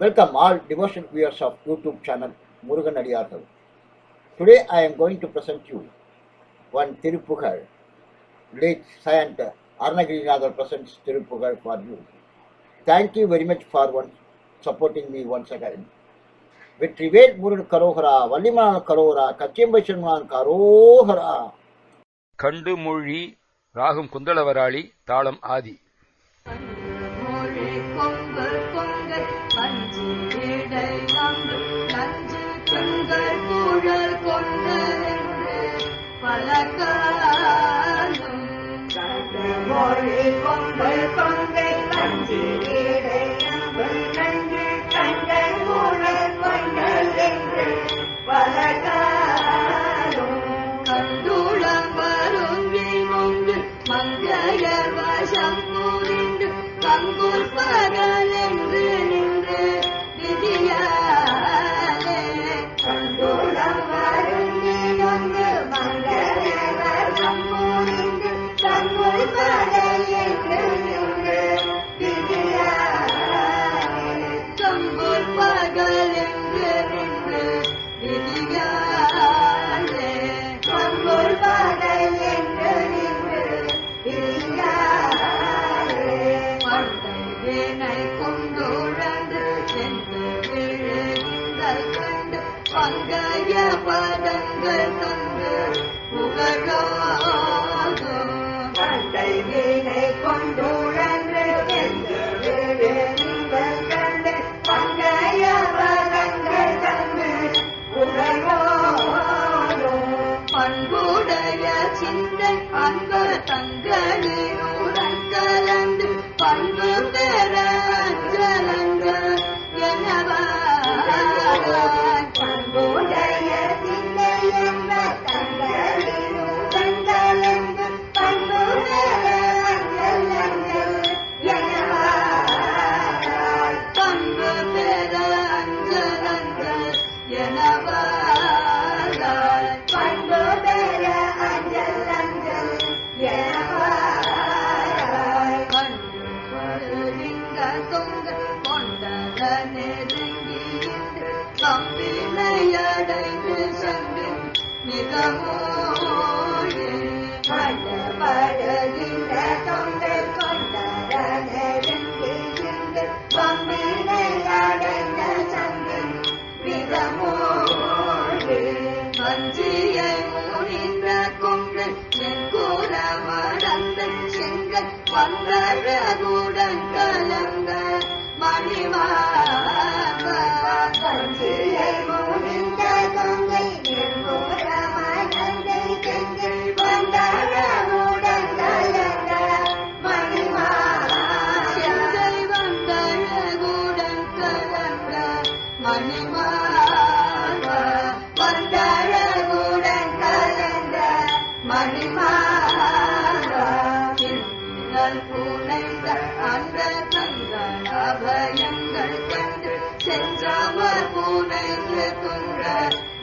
Welcome all devotional viewers of YouTube channel Murugan Adiyargal. Today I am going to present you one Tirupugal. Late Saint Arnagirinadar presents Tirupugal for you. Thank you very much for one, supporting me once again. Vetrivel Murugan கரோகரா வள்ளிமலான கரோகரா கச்சியம்பை சென்மான் கரோகரா கண்டு மொழி ராகும் குந்தளவராளி தாளம் ஆதி பலக fun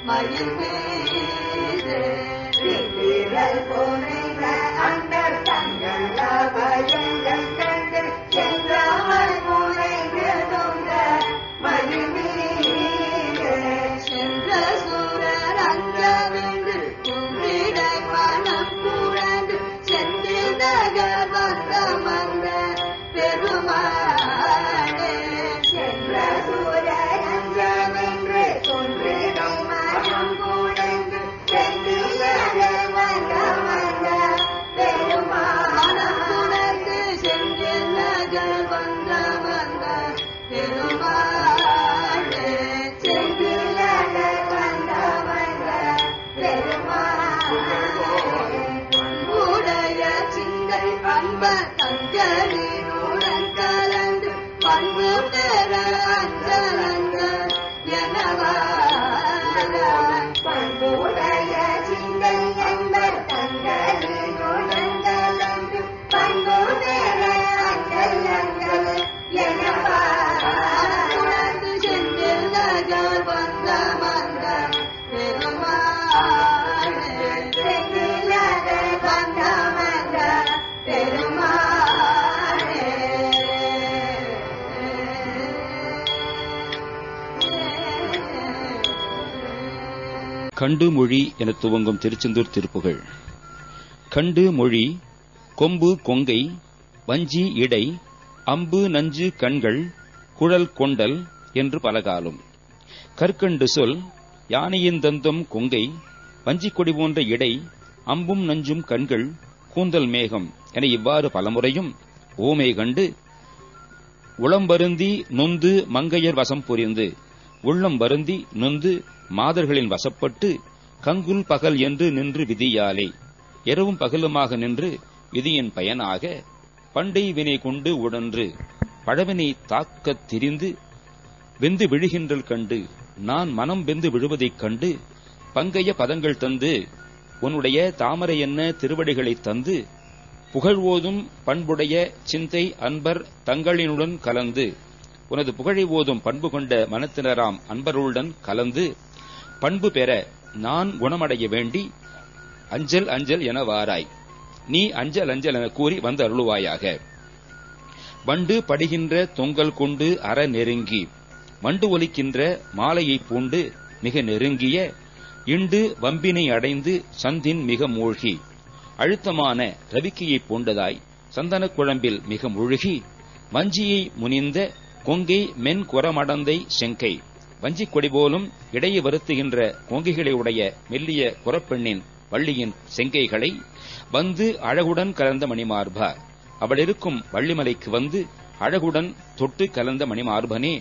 மயில் போனே. கண்டு மொழி என துவங்கும் திருச்செந்தூர் திருப்புகள். கண்டு மொழி கொம்பு கொங்கை வஞ்சி இடை அம்பு நஞ்சு கண்கள் குழல் கொண்டல் என்று பலகாலும். கற்கண்டு சொல் யானையின் தந்தம் கொங்கை வஞ்சிக் கொடி போன்ற இடை அம்பும் நஞ்சும் கண்கள் கூந்தல் மேகம் என இவ்வாறு பலமுறையும் ஓமை கண்டு உளம்பருந்தி நொந்து மங்கையர் வசம் புரிந்து உள்ளம் வருந்தி நொந்து மாதர்களின் வசப்பட்டு கங்குல் பகல் என்று நின்று விதியாலே. இரவும் பகலுமாக நின்று விதியின் பயனாக பண்டை வினை கொண்டு உடன்று பழவினை தாக்கத் திரிந்து வெந்து விழுகின்றல் கண்டு நான் மனம் வெந்து விழுவதைக் கண்டு பங்கைய பதங்கள் தந்து உன்னுடைய தாமரை என்ன திருவடிகளைத் தந்து புகழ்வோதும் பண்புடைய சிந்தை அன்பர் தங்களினுடன் கலந்து உனது புகழை ஓதும் பண்பு கொண்ட மனத்தினராம் அன்பருளுடன் கலந்து பண்பு பெற நான் குணமடைய வேண்டி அஞ்சல் அஞ்சல் என வாராய். நீ அஞ்சல் அஞ்சல் என கூறி வந்து அருளுவாயாக. வண்டு படுகின்ற தொங்கல் கொண்டு அற நெருங்கி வண்டு ஒலிக்கின்ற மாலையை பூண்டு மிக நெருங்கிய இண்டு வம்பினை அடைந்து சந்தின் மிக மூழ்கி அழுத்தமான ரவிக்கையை பூண்டதாய் சந்தனக் குழம்பில் மிக முழுகி வஞ்சியை முனிந்த கொங்கை மென் குரமடந்தை செங்கை. வஞ்சிக் கொடி போலும் இடையே வருத்துகின்ற கொங்கைகளை உடைய மெல்லிய குரப்பெண்ணின் வள்ளியின் செங்கைகளை வந்து அழகுடன் கலந்த மணிமார்பா அவளிருக்கும் வள்ளிமலைக்கு வந்து அழகுடன் தொட்டு கலந்த மணிமார்பனே.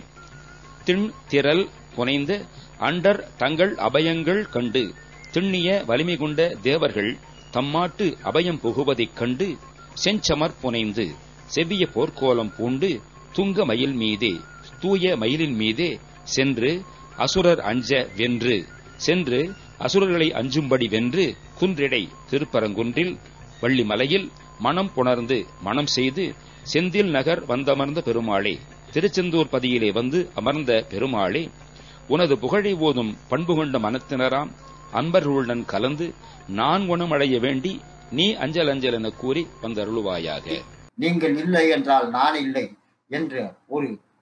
திண் திரல் புனைந்த அண்டர் தங்கள் அபயங்கள் கண்டு திண்ணிய வலிமை கொண்ட தேவர்கள் தம்மாட்டு அபயம் புகுவதைக் கண்டு செஞ்சமர் புனைந்து செவ்விய போர்க்கோலம் பூண்டு துங்க மயில் மீதே தூய மயிலின் மீதே சென்று அசுரர் அஞ்ச வென்று. சென்று அசுரர்களை அஞ்சும்படி வென்று குன்றிடை திருப்பரங்குன்றில் வள்ளிமலையில் மனம் புணர்ந்து மனம் செய்து செந்தில் நகர் வந்தமர்ந்த பெருமாளே திருச்செந்தூர் பதியிலே வந்து அமர்ந்த பெருமாளே உனது புகழை ஓதும் பண்பு கொண்ட மனத்தினராம் அன்பர்களுடன் கலந்து நான் குணமடைய வேண்டி நீ அஞ்சல் அஞ்சல் என கூறி வந்தருளுவாயாக. நீங்கள் இல்லை என்றால் நான் இல்லை என்று ஒரு